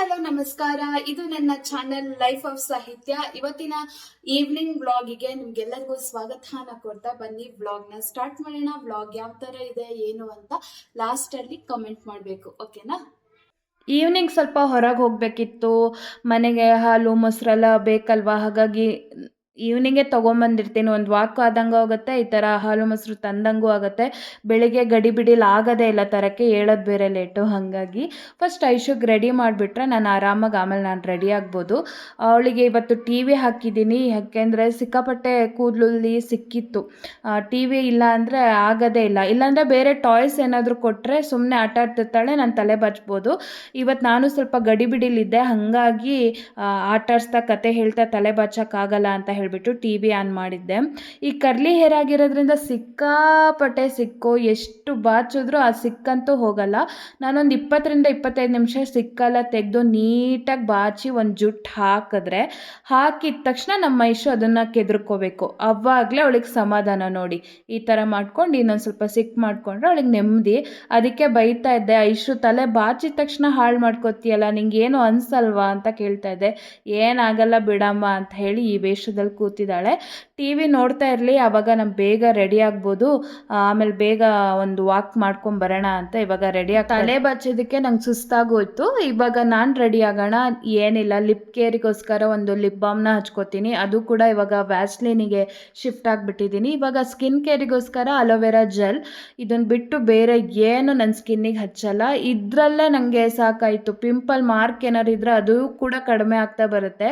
Hello, ನಮಸ್ಕಾರ. ಇದು ನನ್ನ ಚಾನೆಲ್ ಲೈಫ್ ಆಫ್ ಸಾಹಿತ್ಯ. ಇವತ್ತಿನ ಈವ್ನಿಂಗ್ ವ್ಲಾಗಿಗೆ ನಿಮ್ಗೆಲ್ಲರಿಗೂ ಸ್ವಾಗತನ ಕೊಡ್ತಾ ಬನ್ನಿ. ವ್ಲಾಗ್ನ ಸ್ಟಾರ್ಟ್ ಮಾಡೋಣ. ವ್ಲಾಗ್ ಯಾವ ತರ ಇದೆ, ಏನು ಅಂತ ಲಾಸ್ಟಲ್ಲಿ ಕಮೆಂಟ್ ಮಾಡಬೇಕು. ಓಕೆನಾ ಈವ್ನಿಂಗ್ ಸ್ವಲ್ಪ ಹೊರಗೆ ಹೋಗಬೇಕಿತ್ತು. ಮನೆಗೆ ಹಾಲು, ಮೊಸರೆಲ್ಲ ಬೇಕಲ್ವಾ? ಹಾಗಾಗಿ ಈವ್ನಿಂಗೇ ತೊಗೊಂಬಂದಿರ್ತೀನಿ. ಒಂದು ವಾಕ್ ಆದಂಗೂ ಆಗುತ್ತೆ, ಈ ಥರ ಹಾಲು ಮೊಸರು ತಂದಂಗೂ ಆಗುತ್ತೆ. ಬೆಳಿಗ್ಗೆ ಗಡಿ ಬಿಡಿಲ್ ಆಗೋದೇ ಇಲ್ಲ ತರಕ್ಕೆ, ಹೇಳೋದು ಬೇರೆ ಲೇಟು, ಹಾಗಾಗಿ. ಫಸ್ಟ್ ಐಶುಗೆ ರೆಡಿ ಮಾಡಿಬಿಟ್ರೆ ನಾನು ಆರಾಮಾಗಿ ಆಮೇಲೆ ನಾನು ರೆಡಿ ಆಗ್ಬೋದು. ಅವಳಿಗೆ ಇವತ್ತು ಟಿ ವಿ ಹಾಕಿದ್ದೀನಿ, ಯಾಕೆಂದರೆ ಸಿಕ್ಕಾಪಟ್ಟೆ ಕೂದಲಲ್ಲಿ ಸಿಕ್ಕಿತ್ತು. ಟಿ ವಿ ಇಲ್ಲ ಅಂದರೆ ಆಗೋದೇ ಇಲ್ಲ. ಇಲ್ಲಾಂದರೆ ಬೇರೆ ಟಾಯ್ಸ್ ಏನಾದರೂ ಕೊಟ್ಟರೆ ಸುಮ್ಮನೆ ಆಟ ಆಡ್ತಿರ್ತಾಳೆ, ನಾನು ತಲೆ ಬಚ್ಬೋದು. ಇವತ್ತು ನಾನು ಸ್ವಲ್ಪ ಗಡಿಬಿಡಿಲಿದ್ದೆ ಹಾಗಾಗಿ ಆಟಾಡ್ಸ್ತಾ, ಕತೆ ಹೇಳ್ತಾ ತಲೆ ಬಾಚೋಕ್ಕಾಗಲ್ಲ ಅಂತ ಹೇಳಿಬಿಟ್ಟು ಟಿ ವಿ ಆನ್ ಮಾಡಿದ್ದೆ. ಈ ಕರ್ಲಿ ಹೇರ್ ಆಗಿರೋದ್ರಿಂದ ಸಿಕ್ಕಾಪಟ್ಟೆ ಸಿಕ್ಕೋ ಎಷ್ಟು ಬಾಚಿದ್ರು ಆ ಸಿಕ್ಕಂತೂ ಹೋಗಲ್ಲ. ನಾನೊಂದು ಇಪ್ಪತ್ತರಿಂದ ಇಪ್ಪತ್ತೈದು ನಿಮಿಷ ಸಿಕ್ಕಲ್ಲ ತೆಗೆದು ನೀಟಾಗಿ ಬಾಚಿ ಒಂದು ಜುಟ್ಟು ಹಾಕಿದ್ರೆ ಹಾಕಿದ ತಕ್ಷಣ ನಮ್ಮ ಮೈಶು ಅದನ್ನು ಕೆದ್ರಕೋಬೇಕು. ಅವಾಗಲೇ ಅವಳಿಗೆ ಸಮಾಧಾನ ನೋಡಿ. ಈ ಥರ ಮಾಡ್ಕೊಂಡು ಇನ್ನೊಂದು ಸ್ವಲ್ಪ ಸಿಕ್ ಮಾಡಿಕೊಂಡ್ರೆ ಅವಳಿಗೆ ನೆಮ್ಮದಿ. ಅದಕ್ಕೆ ಬೈತಾ ಇದ್ದೆ, ಐಶು ತಲೆ ಬಾಚಿದ ತಕ್ಷಣ ಹಾಳು ಮಾಡ್ಕೋತೀಯಲ್ಲ ನಿಂಗೆ ಏನು ಅನ್ಸಲ್ವಾ? ಅಂತ ಕೇಳ್ತಾ ಇದ್ದೆ. ಏನಾಗಲ್ಲ ಬಿಡಮ್ಮ ಅಂತ ಹೇಳಿ ಈ ವೇಷದಲ್ಲಿ ಕೂತಿದ್ದಾಳೆ. ಟಿ ವಿ ನೋಡ್ತಾ ಇರಲಿ ಆವಾಗ ನಮ್ಮ ಬೇಗ ರೆಡಿ ಆಗ್ಬೋದು. ಆಮೇಲೆ ಬೇಗ ಒಂದು ವಾಕ್ ಮಾಡ್ಕೊಂಡು ಬರೋಣ ಅಂತ ಇವಾಗ ರೆಡಿ ಆಗಿ ತಲೆ ಬಚ್ಚೋದಕ್ಕೆ ನಂಗೆ ಸುಸ್ತಾಗೋಯ್ತು. ಇವಾಗ ನಾನು ರೆಡಿ ಆಗೋಣ. ಏನಿಲ್ಲ ಲಿಪ್ ಕೇರಿಗೋಸ್ಕರ ಒಂದು ಲಿಪ್ ಬಾಮ್ನ ಹಚ್ಕೋತೀನಿ. ಅದು ಕೂಡ ಇವಾಗ ವ್ಯಾಸ್ಲಿನಿಗೆ ಶಿಫ್ಟ್ ಆಗಿಬಿಟ್ಟಿದ್ದೀನಿ ಇವಾಗ ಸ್ಕಿನ್ ಕೇರಿಗೋಸ್ಕರ ಅಲೋವೆರಾ ಜೆಲ್ ಇದನ್ನು ಬಿಟ್ಟು ಬೇರೆ ಏನು ನನ್ನ ಸ್ಕಿನ್ನಿಗೆ ಹಚ್ಚಲ್ಲ. ಇದರಲ್ಲೇ ನನಗೆ ಸಾಕಾಯಿತು. ಪಿಂಪಲ್ ಮಾರ್ಕ್ ಏನಾರು ಇದ್ರೆ ಅದು ಕೂಡ ಕಡಿಮೆ ಆಗ್ತಾ ಬರುತ್ತೆ.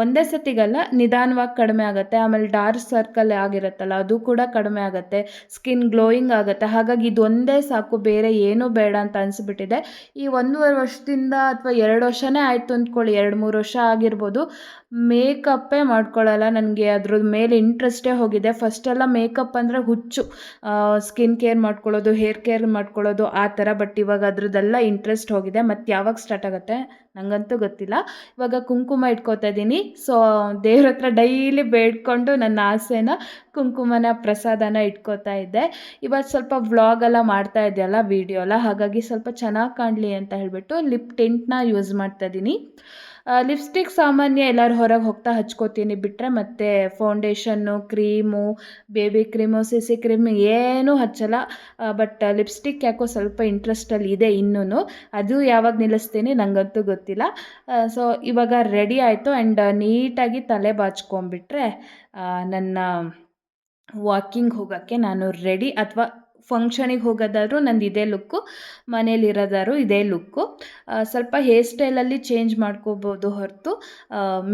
ಒಂದೇ ಸತಿಗಲ್ಲ ನಿಧಾನವಾಗಿ ಕಡಿಮೆ ಆಗುತ್ತೆ, ಆಮೇಲೆ ಡಾರ್ಕ್ ಸರ್ಕಲ್ ಆಗಿರುತ್ತಲ್ಲ, ಅದು ಕೂಡ ಕಡಿಮೆ ಆಗುತ್ತೆ ಸ್ಕಿನ್ ಗ್ಲೋಯಿಂಗ್ ಆಗುತ್ತೆ. ಹಾಗಾಗಿ ಇದೊಂದೇ ಸಾಕು, ಬೇರೆ ಏನೂ ಬೇಡ ಅಂತ ಅನಿಸ್ಬಿಟ್ಟಿದೆ. ಈ ಒಂದೂವರೆ ವರ್ಷದಿಂದ ಅಥವಾ ಎರಡು ವರ್ಷನೇ ಆಯಿತು ಅಂದ್ಕೊಳ್ಳಿ, ಎರಡು ಮೂರು ವರ್ಷ ಆಗಿರ್ಬೋದು. ಮೇಕಪ್ಪೇ ಮಾಡ್ಕೊಳ್ಳಲ್ಲ ನನಗೆ. ಅದ್ರ ಮೇಲೆ ಇಂಟ್ರೆಸ್ಟೇ ಹೋಗಿದೆ. ಫಸ್ಟೆಲ್ಲ ಮೇಕಪ್ ಅಂದರೆ ಹುಚ್ಚು. ಸ್ಕಿನ್ ಕೇರ್ ಮಾಡ್ಕೊಳ್ಳೋದು, ಹೇರ್ ಕೇರ್ ಮಾಡ್ಕೊಳ್ಳೋದು, ಆ ಥರ. ಬಟ್ ಇವಾಗ ಅದ್ರದ್ದೆಲ್ಲ ಇಂಟ್ರೆಸ್ಟ್ ಹೋಗಿದೆ. ಮತ್ತು ಯಾವಾಗ ಸ್ಟಾರ್ಟ್ ಆಗುತ್ತೆ? ನನಗಂತೂ ಗೊತ್ತಿಲ್ಲ. ಇವಾಗ ಕುಂಕುಮ ಇಟ್ಕೋತಾ ಇದ್ದೀನಿ. ಸೊ, ದೇವ್ರ ಹತ್ರ ಡೈಲಿ ಬೇಡ್ಕೊಂಡು ನನ್ನ ಆಸೆನ ಕುಂಕುಮನ ಪ್ರಸಾದನ ಇಟ್ಕೋತಾ ಇದ್ದೆ. ಇವತ್ತು ಸ್ವಲ್ಪ ವ್ಲಾಗೆಲ್ಲ ಮಾಡ್ತಾ ಇದೆಯಲ್ಲ ವೀಡಿಯೋ ಎಲ್ಲ. ಹಾಗಾಗಿ ಸ್ವಲ್ಪ ಚೆನ್ನಾಗಿ ಕಾಣಲಿ ಅಂತ ಹೇಳಿಬಿಟ್ಟು ಲಿಪ್ ಟಿಂಟ್ನ ಯೂಸ್ ಮಾಡ್ತಾ ಇದ್ದೀನಿ. ಲಿಪ್ಸ್ಟಿಕ್ ಸಾಮಾನ್ಯ ಎಲ್ಲರೂ ಹೊರಗೆ ಹೋಗ್ತಾ ಹಚ್ಕೋತೀನಿ. ಬಿಟ್ಟರೆ ಮತ್ತು foundation cream, baby cream C C cream ಏನೂ ಹಚ್ಚಲ್ಲ. ಬಟ್ ಲಿಪ್ಸ್ಟಿಕ್ ಯಾಕೋ ಸ್ವಲ್ಪ ಇಂಟ್ರೆಸ್ಟಲ್ಲಿ ಇದೆ ಇನ್ನೂ ಅದು ಯಾವಾಗ ನಿಲ್ಲಿಸ್ತೀನಿ ನನಗಂತೂ ಗೊತ್ತಿಲ್ಲ. ಸೊ, ಇವಾಗ ರೆಡಿ ಆಯಿತು. ಆ್ಯಂಡ್ ನೀಟಾಗಿ ತಲೆ ಬಾಚ್ಕೊಂಬಿಟ್ರೆ ನನ್ನ ವಾಕಿಂಗ್ ಹೋಗೋಕ್ಕೆ ನಾನು ರೆಡಿ. ಅಥವಾ ಫಂಕ್ಷನಿಗೆ ಹೋಗೋದಾದ್ರು ನಂದು ಇದೇ ಲುಕ್ಕು ಮನೇಲಿರೋದಾದ್ರು ಇದೇ ಲುಕ್ಕು ಸ್ವಲ್ಪ ಹೇರ್ ಸ್ಟೈಲಲ್ಲಿ ಚೇಂಜ್ ಮಾಡ್ಕೋಬೋದು ಹೊರತು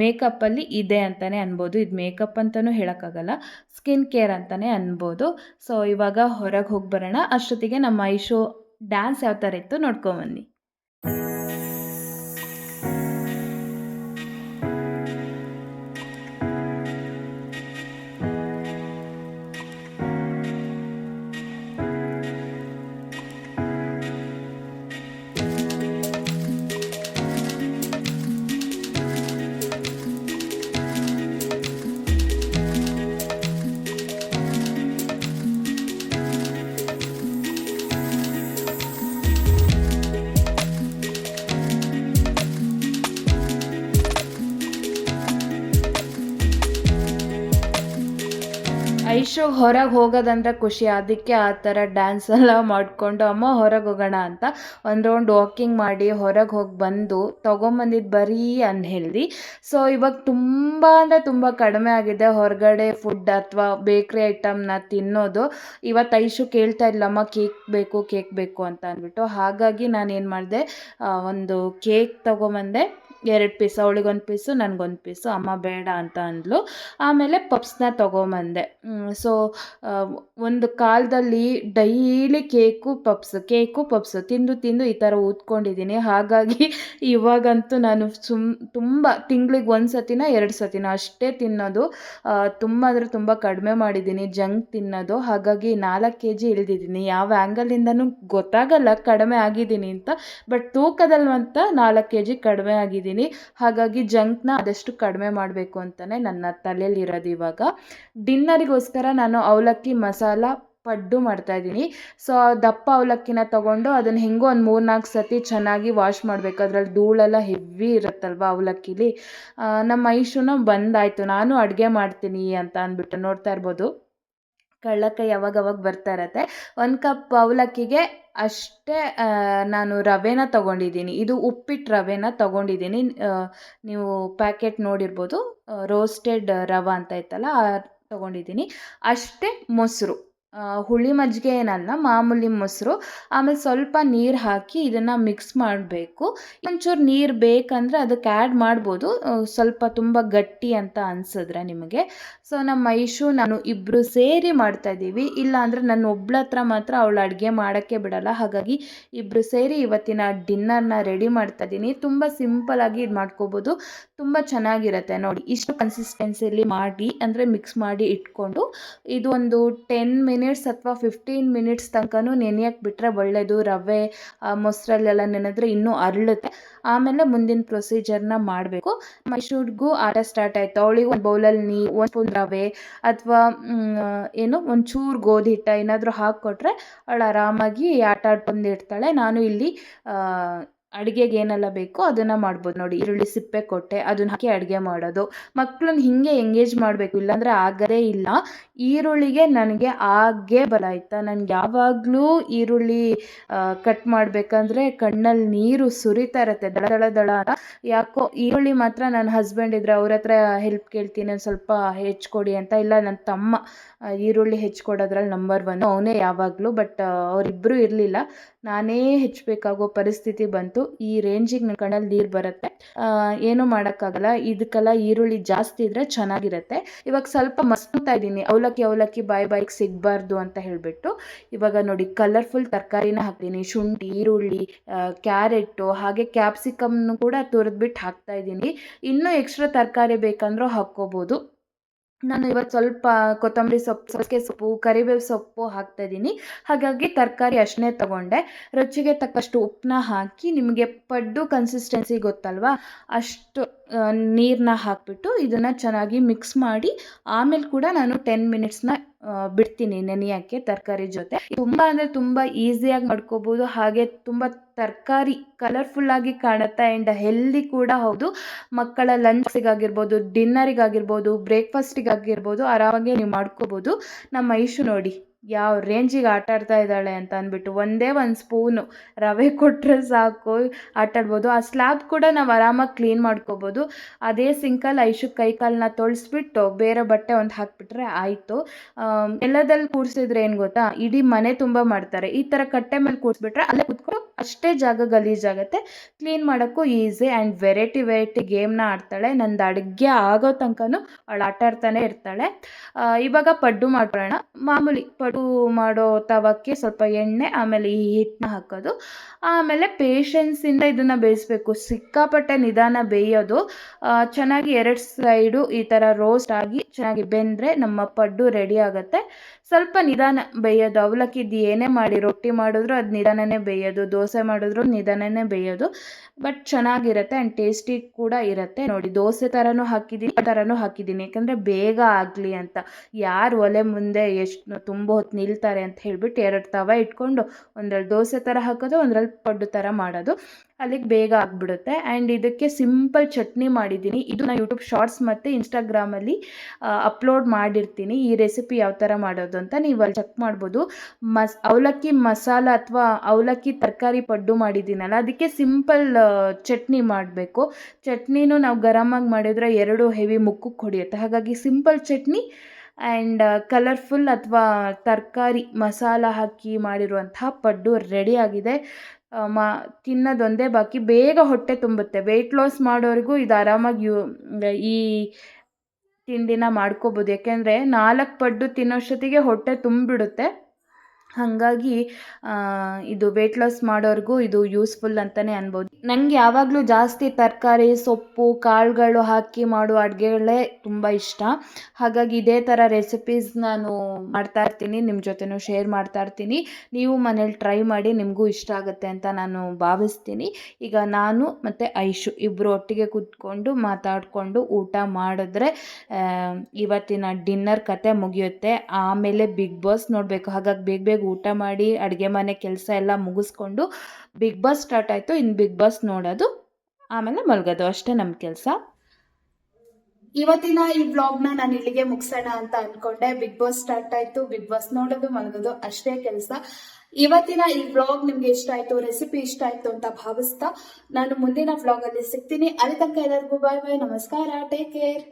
ಮೇಕಪ್ಪಲ್ಲಿ ಇದೆ ಅಂತಲೇ ಅನ್ಬೋದು. ಇದು ಮೇಕಪ್ ಅಂತಲೂ ಹೇಳೋಕ್ಕಾಗಲ್ಲ ಸ್ಕಿನ್ ಕೇರ್ ಅಂತಲೇ ಅನ್ಬೋದು. ಸೊ ಇವಾಗ ಹೊರಗೆ ಹೋಗಿ ಬರೋಣ. ಅಷ್ಟೊತ್ತಿಗೆ ನಮ್ಮ ಐಶು ಡ್ಯಾನ್ಸ್ ಯಾವ ಥರ ಇತ್ತು ನೋಡ್ಕೊಂಬನ್ನಿ ಐಶು ಹೊರಗೆ ಹೋಗೋದಂದ್ರೆ ಖುಷಿ. ಅದಕ್ಕೆ ಆ ಥರ ಡ್ಯಾನ್ಸ್ ಎಲ್ಲ ಮಾಡಿಕೊಂಡು, ಅಮ್ಮ, ಹೊರಗೆ ಹೋಗೋಣ ಅಂತ ಒಂದು ರೌಂಡ್ ವಾಕಿಂಗ್ ಮಾಡಿ ಹೊರಗೆ ಹೋಗಿ ಬಂದು ತೊಗೊಂಬಂದಿದ್ದು ಬರೀ ಅನ್ಹೆಲ್ದಿ ಸೊ ಇವಾಗ ತುಂಬ ಅಂದರೆ ತುಂಬ ಕಡಿಮೆ ಆಗಿದೆ. ಹೊರಗಡೆ ಫುಡ್ ಅಥವಾ ಬೇಕ್ರಿ ಐಟಮ್ನ ತಿನ್ನೋದು ಇವತ್ತು ಐಶು ಕೇಳ್ತಾ ಇಲ್ಲಮ್ಮ ಕೇಕ್ ಬೇಕು ಕೇಕ್ ಬೇಕು ಅಂತ ಅಂದ್ಬಿಟ್ಟು. ಹಾಗಾಗಿ ನಾನು ಏನು ಮಾಡಿದೆ ಒಂದು ಕೇಕ್ ತೊಗೊಂಬಂದೆ. ಎರಡು ಪೀಸ್ ಅವಳಿಗೊಂದು ಪೀಸು ನನಗೊಂದು ಪೀಸು ಅಮ್ಮ, ಬೇಡ ಅಂತ ಅಂದ್ಲು. ಆಮೇಲೆ ಪಪ್ಸ್ನ ತೊಗೊಂಬಂದೆ. ಸೊ ಒಂದು ಕಾಲದಲ್ಲಿ daily cake, puffs cake, puffs ತಿಂದು ತಿಂದು ಈ ಥರ ಊದ್ಕೊಂಡಿದ್ದೀನಿ. ಹಾಗಾಗಿ ಇವಾಗಂತೂ ನಾನು ಸುಮ್, ತುಂಬ ತಿಂಗಳಿಗೆ ಒಂದು ಸತಿನ ಎರಡು ಸತಿನ ಅಷ್ಟೇ ತಿನ್ನೋದು. ತುಂಬ ಅಂದರೆ ತುಂಬ ಕಡಿಮೆ ಮಾಡಿದ್ದೀನಿ, ಜಂಕ್ ತಿನ್ನೋದು. ಹಾಗಾಗಿ ನಾಲ್ಕು ಕೆ ಜಿ ಇಳಿದಿದ್ದೀನಿ. ಯಾವ ಆ್ಯಂಗಲಿಂದನೂ ಗೊತ್ತಾಗಲ್ಲ, ಕಡಿಮೆ ಆಗಿದ್ದೀನಿ ಅಂತ. ಬಟ್ ತೂಕದಲ್ಲಿ ಅಂತ ನಾಲ್ಕು ಕೆ ಜಿ ಕಡಿಮೆ ಆಗಿದ್ದೀನಿ. ಹಾಗಾಗಿ ಜಂಕ್ನ ಆದಷ್ಟು ಕಡಿಮೆ ಮಾಡಬೇಕು ಅಂತಲೇ ನನ್ನ ತಲೆಯಲ್ಲಿರೋದು ಇವಾಗ. ಡಿನ್ನರಿಗೋಸ್ಕರ ನಾನು ಅವಲಕ್ಕಿ ಮಸಾಲ ಪಡ್ಡು ಮಾಡ್ತಾ ಇದ್ದೀನಿ. ಸೊ ದಪ್ಪ ಅವಲಕ್ಕಿನ ತೊಗೊಂಡು ಅದನ್ನು ಹೆಂಗೋ ಒಂದು ಮೂರು ನಾಲ್ಕು ಸತಿ ಚೆನ್ನಾಗಿ ವಾಶ್ ಮಾಡಬೇಕು. ಅದ್ರಲ್ಲಿ ಧೂಳೆಲ್ಲ ಹೆವಿ ಇರುತ್ತಲ್ವ ಅವಲಕ್ಕಿಲಿ? ನಮ್ಮ ಐಶುನ ಬಂದಾಯಿತು. ನಾನು ಅಡುಗೆ ಮಾಡ್ತೀನಿ ಅಂತ ಅಂದ್ಬಿಟ್ಟು ನೋಡ್ತಾ ಇರ್ಬೋದು. ಕಳ್ಳಕ್ಕೆ ಯಾವಾಗ ಅವಾಗ ಬರ್ತಾ ಇರತ್ತೆ. ಒಂದು ಕಪ್ ಅವಲಕ್ಕಿಗೆ ಅಷ್ಟೇ ನಾನು ರವೆನ ತೊಗೊಂಡಿದ್ದೀನಿ. ಇದು ಉಪ್ಪಿಟ್ಟು ರವೆನ ತೊಗೊಂಡಿದ್ದೀನಿ. ನೀವು ಪ್ಯಾಕೆಟ್ ನೋಡಿರ್ಬೋದು. ರೋಸ್ಟೆಡ್ ರವೆ ಅಂತ ಇತ್ತಲ್ಲ ತೊಗೊಂಡಿದ್ದೀನಿ. ಅಷ್ಟೇ ಮೊಸರು. ಹುಳಿ ಮಜ್ಜಿಗೆ ಏನಲ್ಲ, ಮಾಮೂಲಿ ಮೊಸರು. ಆಮೇಲೆ ಸ್ವಲ್ಪ ನೀರು ಹಾಕಿ ಇದನ್ನು ಮಿಕ್ಸ್ ಮಾಡಬೇಕು. ಒಂಚೂರು ನೀರು ಬೇಕಂದರೆ ಅದಕ್ಕೆ ಆ್ಯಡ್ ಮಾಡ್ಬೋದು. ಸ್ವಲ್ಪ ತುಂಬ ಗಟ್ಟಿ ಅಂತ ಅನಿಸಿದ್ರೆ ನಿಮಗೆ. ಸೊ ನಮ್ಮ ಐಶು ನಾನು ಇಬ್ಬರು ಸೇರಿ ಮಾಡ್ತಾಯಿದ್ದೀವಿ ಇಲ್ಲ ಅಂದರೆ ನನ್ನ ಒಬ್ಳ ಹತ್ರ ಮಾತ್ರ ಅವಳು ಅಡುಗೆ ಮಾಡೋಕ್ಕೆ ಬಿಡಲ್ಲ. ಹಾಗಾಗಿ ಇಬ್ಬರು ಸೇರಿ ಇವತ್ತಿನ ಡಿನ್ನರ್ನ ರೆಡಿ ಮಾಡ್ತಾಯಿದ್ದೀನಿ ತುಂಬ ಸಿಂಪಲಾಗಿ ಇದು ಮಾಡ್ಕೋಬೋದು. ತುಂಬ ಚೆನ್ನಾಗಿರುತ್ತೆ ನೋಡಿ. ಇಷ್ಟು ಕನ್ಸಿಸ್ಟೆನ್ಸಿಯಲ್ಲಿ ಮಾಡಿ, ಅಂದರೆ ಮಿಕ್ಸ್ ಮಾಡಿ ಇಟ್ಕೊಂಡು ಇದು ಒಂದು ಟೆನ್ ಮಿನಿಟ್ಸ್ ಅಥವಾ ಫಿಫ್ಟೀನ್ ಮಿನಿಟ್ಸ್ ತನಕನೂ ನೆನೆಯಕ್ಕೆ ಬಿಟ್ಟರೆ ಒಳ್ಳೆಯದು ರವೆ ಮೊಸರಲ್ಲೆಲ್ಲ ನೆನೆದ್ರೆ ಇನ್ನೂ ಅರಳುತ್ತೆ. ಆಮೇಲೆ ಮುಂದಿನ ಪ್ರೊಸೀಜರ್ನ ಮಾಡಬೇಕು. ಮೈಸೂರಿಗೂ ಆಟ ಸ್ಟಾರ್ಟ್ ಆಯಿತು. ಅವಳಿಗೆ ಒಂದು ಬೌಲಲ್ಲಿ ನೀ ಒಂದು ಸ್ಪೂನ್ ರವೆ ಅಥವಾ ಏನು, ಒಂಚೂರು ಗೋಧಿ ಹಿಟ್ಟ ಏನಾದರೂ ಹಾಕ್ಕೊಟ್ರೆ ಅವಳು ಆರಾಮಾಗಿ ಆಟ ಆಡ್ಕೊಂಡಿರ್ತಾಳೆ ನಾನು ಇಲ್ಲಿ ಅಡುಗೆಗೆ ಏನೆಲ್ಲ ಬೇಕೋ ಅದನ್ನು ಮಾಡ್ಬೋದು. ನೋಡಿ, ಈರುಳ್ಳಿ ಸಿಪ್ಪೆ ಕೊಟ್ಟೆ, ಅದನ್ನ ಹಾಕಿ ಅಡುಗೆ ಮಾಡೋದು. ಮಕ್ಕಳನ್ನ ಹಿಂಗೆ ಎಂಗೇಜ್ ಮಾಡಬೇಕು. ಇಲ್ಲಾಂದರೆ ಆಗದೇ ಇಲ್ಲ. ಈರುಳ್ಳಿಗೆ ನನಗೆ ಆಗೇ ಬಲ ಆಯ್ತಾ? ನನಗೆ ಯಾವಾಗಲೂ ಈರುಳ್ಳಿ ಕಟ್ ಮಾಡಬೇಕಂದ್ರೆ ಕಣ್ಣಲ್ಲಿ ನೀರು ಸುರಿತಾ ಇರುತ್ತೆ, ದಳ ದಳ ದಳ ಯಾಕೋ ಈರುಳ್ಳಿ ಮಾತ್ರ ನನ್ನ ಹಸ್ಬೆಂಡ್ ಇದ್ದರೆ ಅವ್ರ ಹತ್ರ ಹೆಲ್ಪ್ ಕೇಳ್ತೀನಿ, ಒಂದು ಸ್ವಲ್ಪ ಹೆಚ್ಕೊಡಿ ಅಂತ. ಇಲ್ಲ ನನ್ನ ತಮ್ಮ ಈರುಳ್ಳಿ ಹೆಚ್ಕೊಡೋದ್ರಲ್ಲಿ ನಂಬರ್ ಒನ್ ಅವನೇ ಯಾವಾಗಲೂ ಬಟ್ ಅವರಿಬ್ಬರೂ ಇರಲಿಲ್ಲ. ನಾನೇ ಹೆಚ್ಚಬೇಕಾಗೋ ಪರಿಸ್ಥಿತಿ ಬಂತು. ಈ ರೇಂಜಿಗೆ ನನ್ನ ಕಣ್ಣಲ್ಲಿ ನೀರು ಬರುತ್ತೆ. ಏನೂ ಮಾಡೋಕ್ಕಾಗಲ್ಲ. ಇದಕ್ಕೆಲ್ಲ ಈರುಳ್ಳಿ ಜಾಸ್ತಿ ಇದ್ರೆ ಚೆನ್ನಾಗಿರುತ್ತೆ. ಇವಾಗ ಸ್ವಲ್ಪ ಮಸ್ತಾ ಇದ್ದೀನಿ. ಅವಲಕ್ಕಿ ಅವಲಕ್ಕಿ, ಬಾಯಿ ಬಾಯಿಗೆ ಸಿಗಬಾರ್ದು ಅಂತ ಹೇಳಿಬಿಟ್ಟು, ಇವಾಗ ನೋಡಿ ಕಲರ್ಫುಲ್ ತರಕಾರಿನ ಹಾಕ್ತೀನಿ. ಶುಂಠಿ, ಈರುಳ್ಳಿ ಕ್ಯಾರೆಟು, ಹಾಗೆ ಕ್ಯಾಪ್ಸಿಕಮ್ನು ಕೂಡ ತುರಿದ್ಬಿಟ್ಟು ಹಾಕ್ತಾ ಇದ್ದೀನಿ. ಇನ್ನೂ ಎಕ್ಸ್ಟ್ರಾ ತರಕಾರಿ ಬೇಕಂದ್ರೂ ಹಾಕ್ಕೋಬೋದು. ನಾನು ಇವತ್ತು ಸ್ವಲ್ಪ ಕೊತ್ತಂಬರಿ ಸೊಪ್ಪು ಸೊಸೆ ಸೊಪ್ಪು, ಕರಿಬೇವು ಸೊಪ್ಪು ಹಾಕ್ತಾ ಇದ್ದೀನಿ ಹಾಗಾಗಿ ತರಕಾರಿ ಅಷ್ಟನ್ನೇ ತಗೊಂಡೆ. ರುಚಿಗೆ ತಕ್ಕಷ್ಟು ಉಪ್ಪನ್ನ ಹಾಕಿ ನಿಮಗೆ ಪಡ್ಡು ಕನ್ಸಿಸ್ಟೆನ್ಸಿ ಗೊತ್ತಲ್ವಾ? ಅಷ್ಟು ನೀರನ್ನ ಹಾಕಿಬಿಟ್ಟು ಇದನ್ನು ಚೆನ್ನಾಗಿ ಮಿಕ್ಸ್ ಮಾಡಿ ಆಮೇಲೆ ಕೂಡ ನಾನು ಟೆನ್ ಮಿನಿಟ್ಸ್ನ ಬಿಡ್ತೀನಿ ನೆನೆಯೋಕ್ಕೆ ತರಕಾರಿ ಜೊತೆ. ತುಂಬ ಅಂದರೆ ತುಂಬ ಈಸಿಯಾಗಿ ಮಾಡ್ಕೋಬೋದು. ಹಾಗೆ ತುಂಬ ತರಕಾರಿ ಕಲರ್ಫುಲ್ಲಾಗಿ ಕಾಣುತ್ತೆ ಆ್ಯಂಡ್ ಹೆಲ್ದಿ ಕೂಡ ಹೌದು. ಮಕ್ಕಳ ಲಂಚ್ಸಿಗಾಗಿರ್ಬೋದು ಡಿನ್ನರಿಗಾಗಿರ್ಬೋದು ಬ್ರೇಕ್ಫಾಸ್ಟಿಗಾಗಿರ್ಬೋದು ಆರಾಮಾಗಿ ನೀವು ಮಾಡ್ಕೋಬೋದು. ನಮ್ಮ ಐಶು ನೋಡಿ. ಯಾವ ರೇಂಜಿಗೆ ಆಟ ಆಡ್ತಾ ಇದ್ದಾಳೆ ಅಂತ ಅಂದ್ಬಿಟ್ಟು ಒಂದೇ ಒಂದು ಸ್ಪೂನು ರವೆ ಕೊಟ್ಟರೆ ಸಾಕು ಆಟಾಡ್ಬೋದು ಆ ಸ್ಲ್ಯಾಬ್ ಕೂಡ ನಾವು ಆರಾಮಾಗಿ ಕ್ಲೀನ್ ಮಾಡ್ಕೋಬೋದು. ಅದೇ ಸಿಂಕಲ್ಲಿ ಐಶು ಕೈ ಕಾಲನ್ನ ತೊಳೆಸ್ಬಿಟ್ಟು ಬೇರೆ ಬಟ್ಟೆ ಒಂದು ಹಾಕಿಬಿಟ್ರೆ ಆಯಿತು. ಎಲ್ಲದಲ್ಲಿ ಕೂರಿಸಿದ್ರೆ ಏನು ಗೊತ್ತಾ? ಇಡೀ ಮನೆ ತುಂಬ ಮಾಡ್ತಾರೆ. ಈ ಥರ ಕಟ್ಟೆ ಮೇಲೆ ಕೂರಿಸ್ಬಿಟ್ರೆ ಅಲ್ಲೇ ಕುತ್ಕೊಂಡು ಅಷ್ಟೇ ಜಾಗ ಗಲೀಜಾಗುತ್ತೆ. ಕ್ಲೀನ್ ಮಾಡೋಕ್ಕೂ ಈಸಿ ಆ್ಯಂಡ್ ವೆರೈಟಿ ವೆರೈಟಿ ಗೇಮ್ನ ಆಡ್ತಾಳೆ. ನಂದು ಅಡುಗೆ ಆಗೋ ತನಕನೂ ಅವಳು ಆಟಾಡ್ತಾನೆ ಇರ್ತಾಳೆ. ಇವಾಗ ಪಡ್ಡು ಮಾಡೋಣ ಮಾಮೂಲಿ ಪಡ್ಡು ಮಾಡೋ ತವಕ್ಕೆ ಸ್ವಲ್ಪ ಎಣ್ಣೆ, ಆಮೇಲೆ ಈ ಹಿಟ್ಟನ್ನ ಹಾಕೋದು. ಆಮೇಲೆ ಪೇಷನ್ಸಿಂದ ಇದನ್ನು ಬೇಯಿಸ್ಬೇಕು. ಸಿಕ್ಕಾಪಟ್ಟೆ ನಿಧಾನ ಬೇಯೋದು. ಚೆನ್ನಾಗಿ ಎರಡು ಸೈಡು ಈ ಥರ ರೋಸ್ಟ್ ಆಗಿ ಚೆನ್ನಾಗಿ ಬೆಂದರೆ ನಮ್ಮ ಪಡ್ಡು ರೆಡಿ ಆಗುತ್ತೆ. ಸ್ವಲ್ಪ ನಿಧಾನ ಬೇಯೋದು. ಅವಲಕ್ಕಿದ್ದು ಏನೇ ಮಾಡಿ ರೊಟ್ಟಿ ಮಾಡಿದ್ರು ಅದು ನಿಧಾನನೇ ಬೇಯೋದು. ದೋಸೆ ಮಾಡಿದ್ರು ನಿಧಾನನೇ ಬೇಯೋದು. ಬಟ್ ಚೆನ್ನಾಗಿರುತ್ತೆ ಆ್ಯಂಡ್ ಟೇಸ್ಟಿ ಕೂಡ ಇರುತ್ತೆ. ನೋಡಿ, ದೋಸೆ ಥರನೂ ಹಾಕಿದ್ದೀನಿ ಥರನೂ ಹಾಕಿದ್ದೀನಿ. ಯಾಕಂದರೆ ಬೇಗ ಆಗಲಿ ಅಂತ. ಯಾರು ಒಲೆ ಮುಂದೆ ಎಷ್ಟು ತುಂಬ ಹೊತ್ತು ನಿಲ್ತಾರೆ ಅಂತ ಹೇಳಿಬಿಟ್ಟು ಎರಡು ತವ ಇಟ್ಕೊಂಡು ಒಂದರಲ್ಲಿ ದೋಸೆ ಥರ ಹಾಕೋದು ಒಂದರಲ್ಲಿ ಪಡ್ಡು ಥರ ಮಾಡೋದು. ಅಲ್ಲಿಗೆ ಬೇಗ ಆಗಿಬಿಡುತ್ತೆ. ಆ್ಯಂಡ್ ಇದಕ್ಕೆ ಸಿಂಪಲ್ ಚಟ್ನಿ ಮಾಡಿದ್ದೀನಿ. ಇದು ನಾನು ಯೂಟ್ಯೂಬ್ ಶಾರ್ಟ್ಸ್ ಮತ್ತು ಇನ್ಸ್ಟಾಗ್ರಾಮಲ್ಲಿ ಅಪ್ಲೋಡ್ ಮಾಡಿರ್ತೀನಿ. ಈ ರೆಸಿಪಿ ಯಾವ ಥರ ಮಾಡೋದು ಅಂತ ನೀವು ಅಲ್ಲಿ ಚೆಕ್ ಮಾಡ್ಬೋದು. ಮಸ್, ಅವಲಕ್ಕಿ ಮಸಾಲ ಅಥವಾ ಅವಲಕ್ಕಿ ತರಕಾರಿ ಪಡ್ಡು ಮಾಡಿದ್ದೀನಲ್ಲ, ಅದಕ್ಕೆ ಸಿಂಪಲ್ ಚಟ್ನಿ ಮಾಡಬೇಕು. ಚಟ್ನಿನೂ ನಾವು ಗರಮಾಗಿ ಮಾಡಿದರೆ ಎರಡು ಹೆವಿ ಮುಕ್ಕಕ್ಕೆ ಹೊಡೆಯುತ್ತೆ ಹಾಗಾಗಿ ಸಿಂಪಲ್ ಚಟ್ನಿ ಆ್ಯಂಡ್ ಕಲರ್ಫುಲ್ ಅಥವಾ ತರಕಾರಿ ಮಸಾಲ ಹಾಕಿ ಮಾಡಿರುವಂತಹ ಪಡ್ಡು ರೆಡಿಯಾಗಿದೆ ಮಾ, ತಿನ್ನೋದೊಂದೇ ಬಾಕಿ ಬೇಗ ಹೊಟ್ಟೆ ತುಂಬುತ್ತೆ. ವೆಯ್ಟ್ ಲಾಸ್ ಮಾಡೋರಿಗೂ ಇದು ಆರಾಮಾಗಿ ಯೂ ಈ ತಿಂಡಿನ ಮಾಡ್ಕೋಬೋದು. ಯಾಕೆಂದರೆ ನಾಲ್ಕು ಪಡ್ಡು ತಿನ್ನೋಷ್ಟೊತ್ತಿಗೆ ಹೊಟ್ಟೆ ತುಂಬಿಬಿಡುತ್ತೆ. ಹಾಗಾಗಿ ಇದು ವೆಯ್ಟ್ ಲಾಸ್ ಮಾಡೋರಿಗೂ ಇದು ಯೂಸ್ಫುಲ್ ಅಂತಲೇ ಅನ್ಬೋದು. ನನಗೆ ಯಾವಾಗಲೂ ಜಾಸ್ತಿ ತರಕಾರಿ, ಸೊಪ್ಪು, ಕಾಳುಗಳು ಹಾಕಿ ಮಾಡುವ ಅಡುಗೆಗಳೇ ತುಂಬ ಇಷ್ಟ. ಹಾಗಾಗಿ ಇದೇ ಥರ ರೆಸಿಪೀಸ್ ನಾನು ಮಾಡ್ತಾ ಇರ್ತೀನಿ ನಿಮ್ಮ ಜೊತೆನೂ ಶೇರ್ ಮಾಡ್ತಾ ಇರ್ತೀನಿ. ನೀವು ಮನೇಲಿ ಟ್ರೈ ಮಾಡಿ ನಿಮಗೂ ಇಷ್ಟ ಆಗುತ್ತೆ ಅಂತ ನಾನು ಭಾವಿಸ್ತೀನಿ. ಈಗ ನಾನು ಮತ್ತು ಐಶು ಇಬ್ಬರು ಒಟ್ಟಿಗೆ ಕೂತ್ಕೊಂಡು ಮಾತಾಡಿಕೊಂಡು ಊಟ ಮಾಡಿದ್ರೆ ಇವತ್ತಿನ ಡಿನ್ನರ್ ಕತೆ ಮುಗಿಯುತ್ತೆ. ಆಮೇಲೆ ಬಿಗ್ ಬಾಸ್ ನೋಡಬೇಕು. ಹಾಗಾಗಿ ಬೇಗ ಬೇಗ ಊಟ ಮಾಡಿ, ಅಡುಗೆ ಮನೆ ಕೆಲಸ ಎಲ್ಲ ಮುಗಿಸ್ಕೊಂಡು ಬಿಗ್ ಬಾಸ್ ಸ್ಟಾರ್ಟ್ ಆಯಿತು. ಇನ್ನು ಬಿಗ್ ಬಾಸ್ ನೋಡೋದು. ಆಮೇಲೆ ಮಲಗೋದು. ಅಷ್ಟೇ ನಮ್ಮ ಕೆಲಸ. ಇವತ್ತಿನ ಈ ವ್ಲಾಗ್ನ ನಾನು ಇಲ್ಲಿಗೆ ಮುಗಿಸೋಣ ಅಂತ ಅನ್ಕೊಂಡೆ. ಬಿಗ್ ಬಾಸ್ ಸ್ಟಾರ್ಟ್ ಆಯ್ತು. ಬಿಗ್ ಬಾಸ್ ನೋಡೋದು, ಮಲಗೋದು ಅಷ್ಟೇ ಕೆಲಸ. ಇವತ್ತಿನ ಈ ವ್ಲಾಗ್ ನಿಮ್ಗೆ ಇಷ್ಟ ಆಯ್ತು, ರೆಸಿಪಿ ಇಷ್ಟ ಆಯ್ತು ಅಂತ ಭಾವಿಸ್ತಾ ನಾನು ಮುಂದಿನ ವ್ಲಾಗ್ ಅಲ್ಲಿ ಸಿಗ್ತೀನಿ. ಅಲ್ಲಿ ತನಕ ಎಲ್ಲರಿಗೂ ಬಾಯ್ ಬಾಯ್ ನಮಸ್ಕಾರ. Take care